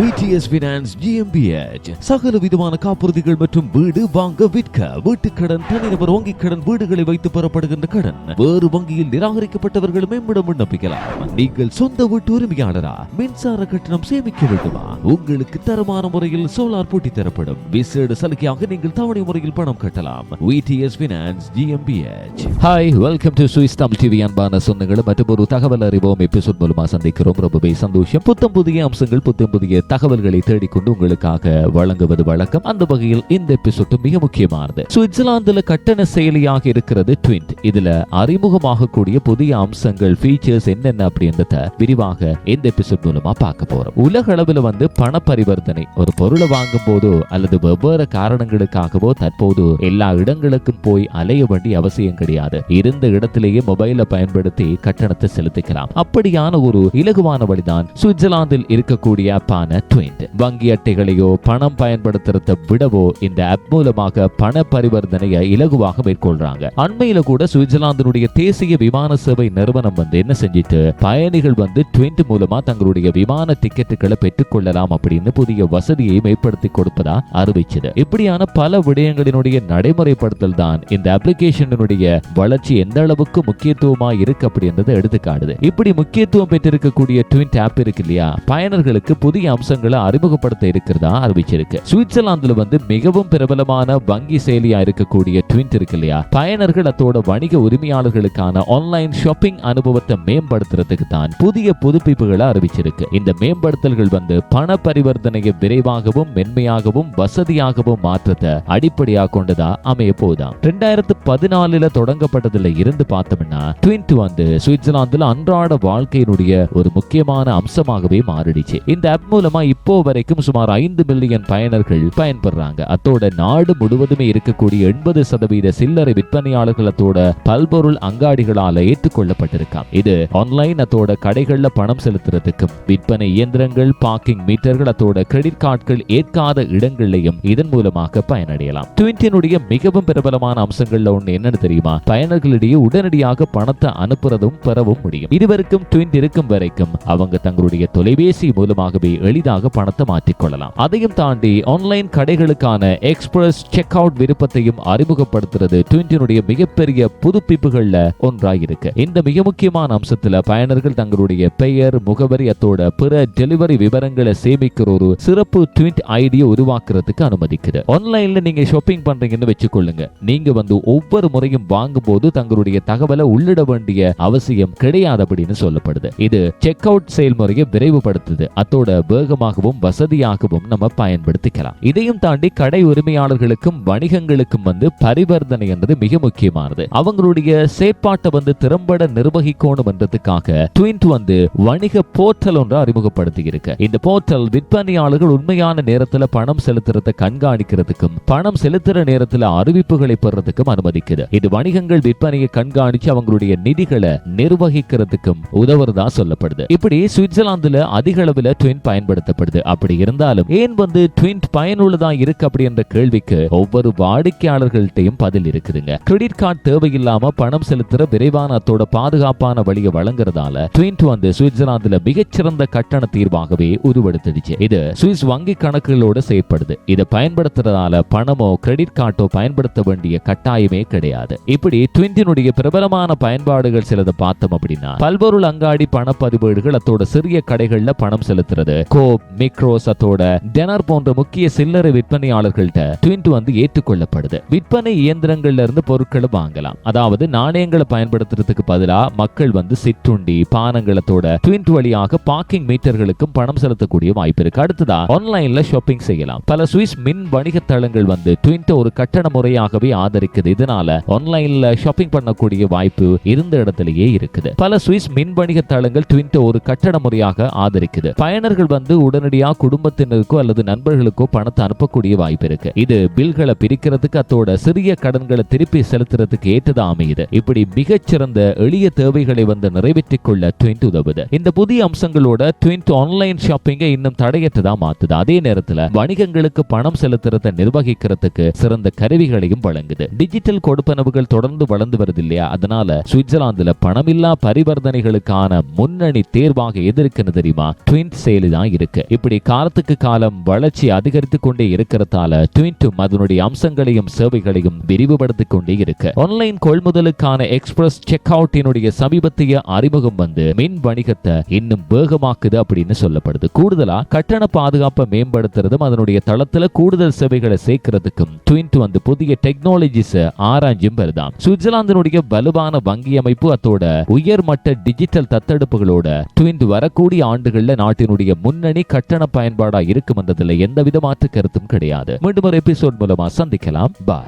VTS finance GmbH சகல விதமான காப்புறுதிகள் மற்றும் வீடு வாங்க விற்க வீட்டுக்கடன் தனிநபர் வங்கிக் கடன் வீடுகளை வைத்து பெறப்படுகின்ற கடன் வேறு வங்கியில் நிராகரிக்கப்பட்டவர்கள் மேம்பட விண்ணப்பிக்கலாம். நீங்கள் சொந்த வீட்டு உரிமையாளரா? மின்சார கட்டணம் சேமிக்க வேண்டுமா? உங்களுக்கு தரமான முறையில் சோலார் பூட்டி தரப்படும். விசேட சலுகையாக நீங்கள் தவணை முறையில் பணம் கட்டலாம். VTS finance GmbH hi welcome to Swiss Tamil TV அன்பான சொந்தங்களும் மற்றும் ஒரு தகவல் அறிவோம் எபிசோட் மூலமா சந்திக்கிறோம். ரொம்பவே சந்தோஷம். புத்தம் புதிய அம்சங்கள் புத்தம் புதிய தகவல்களை தேடிக்கொண்டு உங்களுக்காக வழங்குவது வழக்கம். அந்த வகையில் இந்த எபிசோட் மிக முக்கியமானது. சுவிட்சர்லாந்துல கட்டண செயலியாக இருக்கிறது ட்விண்ட் இதுல அறிமுகமாகக்கூடிய புதிய அம்சங்கள் ஃபீச்சர்ஸ் என்னென்ன அப்படின்றத விரிவாக இந்த எபிசோட் மூலமா பார்க்க போறோம். உலக அளவில் வந்து பண பரிவர்த்தனை ஒரு பொருளை வாங்கும் போதோ அல்லது வெவ்வேறு காரணங்களுக்காகவோ தற்போது எல்லா இடங்களுக்கும் போய் அலைய வேண்டிய அவசியம் கிடையாது. இருந்த இடத்திலேயே மொபைலை பயன்படுத்தி கட்டணத்தை செலுத்திக்கலாம். அப்படியான ஒரு இலகுவான வழிதான் சுவிட்சர்லாந்தில் இருக்கக்கூடிய ஆப்பான ட்விண்ட் வங்கி அட்டைகளையோ பணம் பயன்படுத்துறத விடவோ இந்த ஆப் மூலமாக பண பரிவர்த்தனையை இலகுவாக மேற்கொள்றாங்க. அண்மையில கூட சுவிட்சர்லாந்தினுடைய தேசிய விமான சேவை நிறுவனம் வந்து என்ன செஞ்சிட்டு பயணிகள் வந்து ட்விண்ட் மூலமா தங்களுடைய விமான டிக்கெட்டுகளை பெற்றுக்கொள்ளலாம் அப்படின்னு புதிய வசதியை மேம்படுத்தி கொடுப்பதா அறிவிச்சது. இப்படியான பல விடயங்களினுடைய நடைமுறைப்படுத்தல் தான் இந்த அப்ளிகேஷனுடைய வளர்ச்சி எந்த அளவுக்கு முக்கியத்துவமா இருக்கு அப்படின்றத எடுத்துக்காடுது இப்படி முக்கியத்துவம் பெற்றிருக்கக்கூடிய ட்வின் ஆப் இருக்கு இல்லையா? பயனர்களுக்கு புதிய அம்சங்களை அறிமுகப்படுத்த இருக்கிறதா? அறிவிச்சிருக்கு சுவிட்சர்லாந்துல வந்து மிகவும் பிரபலமான வங்கி செயலியா இருக்கக்கூடிய ட்வின் இருக்கு இல்லையா? பயனர்கள் அதோட வணிக உரிமையாளர்களுக்கான ஆன்லைன் ஷாப்பிங் அனுபவத்தை மேம்படுத்துறதுக்கு தான் புதிய புதுப்பிப்புகளை அறிவிச்சிருக்கு. இந்த மேம்படுத்தல்கள் வந்து பண பரிவர்த்தனையை விரைவாகவும் மென்மையாகவும் வசதியாகவும் மாற்றத்தை அடிப்படையாக கொண்டதா அமைய போதாம் ரெண்டாயிரத்து பதினாலுல தொடங்கப்பட்டதுல இருந்து பார்த்தோம்னா ட்வின்ட் வந்து சுவிட்சர்லாந்துல அன்றாட வாழ்க்கையினுடைய ஒரு முக்கியமான அம்சமாகவே மாறிடுச்சு. இந்த ஆப் மூலம் இப்போ வரைக்கும் சுமார் ஐந்து மில்லியன் பயனர்கள் பயன்படுறாங்க. அத்தோட நாடு முழுவதுமே இருக்கக்கூடிய எண்பது சதவீத சில்லறை விற்பனையாளர்கள் அத்தோட பல்பொருள் அங்காடிகளால ஏற்றுக்கொள்ளப்பட்டிருக்காம் இது ஆன்லைன் அத்தோட கடைகள்ல பணம் செலுத்துறதுக்கும் விற்பனை இயந்திரங்கள் பார்க்கிங் மீட்டர்கள் அத்தோட கிரெடிட் கார்டுகள் ஏற்காத இடங்கள்லையும் இதன் மூலமாக பயனடையலாம். ட்வின்டினுடைய மிகவும் பிரபலமான அம்சங்கள்ல ஒண்ணு என்னன்னு தெரியுமா? பயனர்களிடையே உடனடியாக பணத்தை அனுப்புறதும் பெறவும் முடியும். இதுவரைக்கும் ட்விண்ட் இருக்கும் வரைக்கும் அவங்க தங்களுடைய தொலைபேசி மூலமாகவே எளிதாக பணத்தை மாற்றிக்கொள்ளலாம். அதையும் தாண்டி ஆன்லைன் கடைகளுக்கான எக்ஸ்பிரஸ் செக் அவுட் விருப்பத்தையும் அறிமுகப்படுத்துறது ட்விண்டினுடைய மிகப்பெரிய புதுப்பிப்புகள்ல ஒன்றாக இருக்கு இந்த மிக முக்கியமான அம்சத்துல பயனர்கள் தங்களுடைய பெயர் முகவரி அத்தோட பிற டெலிவரி விவரங்களை சேமிக்கிற ஒரு சிறப்பு ட்விண்ட் ஐடியை உருவாக்குறதுக்கு அனுமதிக்குது. ஆன்லைன்ல நீங்க ஷாப்பிங் பண்றீங்கன்னு வச்சுக்கொள்ளுங்க. நீங்க வந்து ஒவ்வொரு முறையும் வாங்கும் போது தங்களுடைய தகவலை உள்ளிட வேண்டிய அவசியம் கிடையாது அப்படின்னு சொல்லப்படுது. இது செக் அவுட் செயல்முறையை விரைவுபடுத்துது. அத்தோட வேகமாகவும் வசதியாகவும் நம்ம பயன்படுத்திக்கலாம். இதையும் தாண்டி கடை உரிமையாளர்களுக்கும் வணிகங்களுக்கும் வந்து பரிவர்த்தனை என்பது மிக முக்கியமானது. அவங்களுடைய செயற்பாட்டை வந்து திறம்பட நிர்வகிக்கணும் என்றதுக்காக ட்வின்ட் வந்து வணிக போர்ட்டல் ஒன்று அறிமுகப்படுத்தி இருக்கு. இந்த போர்ட்டல் விற்பனையாளர்கள் உண்மையான நேரத்தில் பணம் செலுத்துறதை கண்காணிக்கிறதுக்கும் பணம் செலுத்துற நேரத்தில் அறிவிப்புகளை பெறதுக்கும் அனுமதிக்குது. இது வணிகங்கள் விற்பனையை கண்காணிச்சு அவங்களுடைய நிதிகளை நிர்வகிக்கிறதுக்கும் உதவுறதா சொல்லப்படுது. இப்படி சுவிட்சர்லாந்துல அதிக அளவில் ட்வின் பயன்படுத்தப்படுது அப்படி இருந்தாலும் ஏன் வந்து ட்வின் பயனுள்ளதா இருக்கு அப்படி என்ற கேள்விக்கு ஒவ்வொரு வாடிக்கையாளர்கள்ட்டையும் பதில் இருக்குதுங்க. கிரெடிட் கார்டு தேவையில்லாம பணம் செலுத்துற விரைவான அத்தோட பாதுகாப்பான வழியை வழங்குறதால ட்வின்ட் வந்து சுவிட்சர்லாந்துல மிகச்சிறந்த கட்டண தீர்வாகவே உருவெடுத்துடுச்சு. இது சுவிஸ் வங்கி கணக்குகளோட செயற்படுது இதை பயன்படுத்துறதால பணமோ கிரெடிட் கார்டோ பயன்படுத்த வேண்டிய கட்டாயமே கிடையாது. இப்படி ட்விண்டினுடைய பிரபலமான பயன்பாடுகள் சிலதை பார்த்தோம் அப்படின்னா பல்பொருள் அங்காடி பணப்பதிவேடுகள் அத்தோட சிறிய கடைகள்ல பணம் செலுத்துறது கோப் மிக்ரோஸ் அத்தோட டெனர் போன்ற முக்கிய சில்லறை விற்பனையாளர்கள்ட்ட ட்வின்ட் வந்து ஏற்றுக்கொள்ளப்படுது. விற்பனை இயந்திரங்கள்ல இருந்து பொருட்களை வாங்கலாம். அதாவது நாணயங்களை பயன்படுத்துறதுக்கு பதிலாக மக்கள் வந்து சிற்றுண்டி பானங்களத்தோட ட்வின்ட் வழியாக பார்க்கிங் மீட்டர்களுக்கும் பணம் செலுத்தக்கூடிய வாய்ப்பு இருக்கு. அடுத்ததா ஆன்லைன்ல ஷாப்பிங் செய்யலாம். பல சுவிஸ் மின் வணிக தளங்கள் வந்து ட்விண்ட் ஒரு கட்டண முறையாகவே ஆதரிக்குது. இதனால ஆன்லைன்ல ஷாப்பிங் பண்ணக்கூடிய வாய்ப்பு இருந்த இடத்திலேயே இருக்குது. பல சுவிஸ் மின் வணிக தளங்கள் ட்விண்ட் ஒரு கட்டண முறையாக ஆதரிக்குது. பயனர்கள் வந்து இருந்து உடனடியா குடும்பத்தினருக்கோ அல்லது நண்பர்களுக்கோ பணத்தை அனுப்பக்கூடிய வாய்ப்பு இருக்கு. இது பில்களை பிரிக்கிறதுக்கு அத்தோட சிறிய கடன்களை திருப்பி செலுத்துறதுக்கு ஏற்றதா அமையுது இப்படி மிகச்சிறந்த எளிய தேவைகளை வந்து நிறைவேற்றிக் கொள்ள ட்விண்ட் உதவுது. இந்த புதிய அம்சங்களோட ட்விண்ட் ஆன்லைன் ஷாப்பிங்கை இன்னும் தடையற்றதா மாத்துது. அதே நேரத்தில் வணிகங்களுக்கு பணம் செலுத்துறதை நிர்வகிக்கிறதுக்கு சிறந்த கருவிகளையும் வழங்குது. டிஜிட்டல் கொடுப்பனவுகள் தொடர்ந்து வளர்ந்து வருது இல்லையா? அதனால சுவிட்சர்லாந்துல பணமில்லா பரிவர்த்தனைகளுக்கான முன்னணி தேர்வாக எது இருக்குன்னு தெரியுமா? ட்விண்ட் செயலி தான் இருக்கு. இப்படி காலத்துக்கு காலம் வளர்ச்சி அதிகரித்து கொண்டே இருக்கிறதால ட்விண்டும் அதனுடைய அம்சங்களையும் சேவைகளையும் விரிவுபடுத்திக் கொண்டே இருக்கு. ஆன்லைன் கொள்முதலுக்கான எக்ஸ்பிரஸ் செக் அவுட்டினுடைய சமீபத்திய அறிமுகம் வந்து மின் வணிகத்தை இன்னும் வேகமாக்குது அப்படின்னு சொல்லப்படுது. கூடுதலா கட்டண பாதுகாப்பை மேம்படுத்துறதும் அதனுடைய தளத்துல கூடுதல் சேவைகளை சேர்க்கிறதுக்கும் ட்விண்ட் வந்து புதிய டெக்னாலஜிஸ் ஆராய்ஞ்சும் வருதாம். சுவிட்சர்லாந்தினுடைய வலுவான வங்கி அமைப்பு அத்தோட உயர்மட்ட டிஜிட்டல் தத்தெடுப்புகளோட ட்விண்ட் வரக்கூடிய ஆண்டுகள்ல நாட்டினுடைய முன்னணி முன்னணி கட்டண பயன்பாடா இருக்கும் என்றதுல எந்தவித மாற்று கருத்தும் கிடையாது. மீண்டும் ஒரு எபிசோட் மூலமா சந்திக்கலாம். பாய்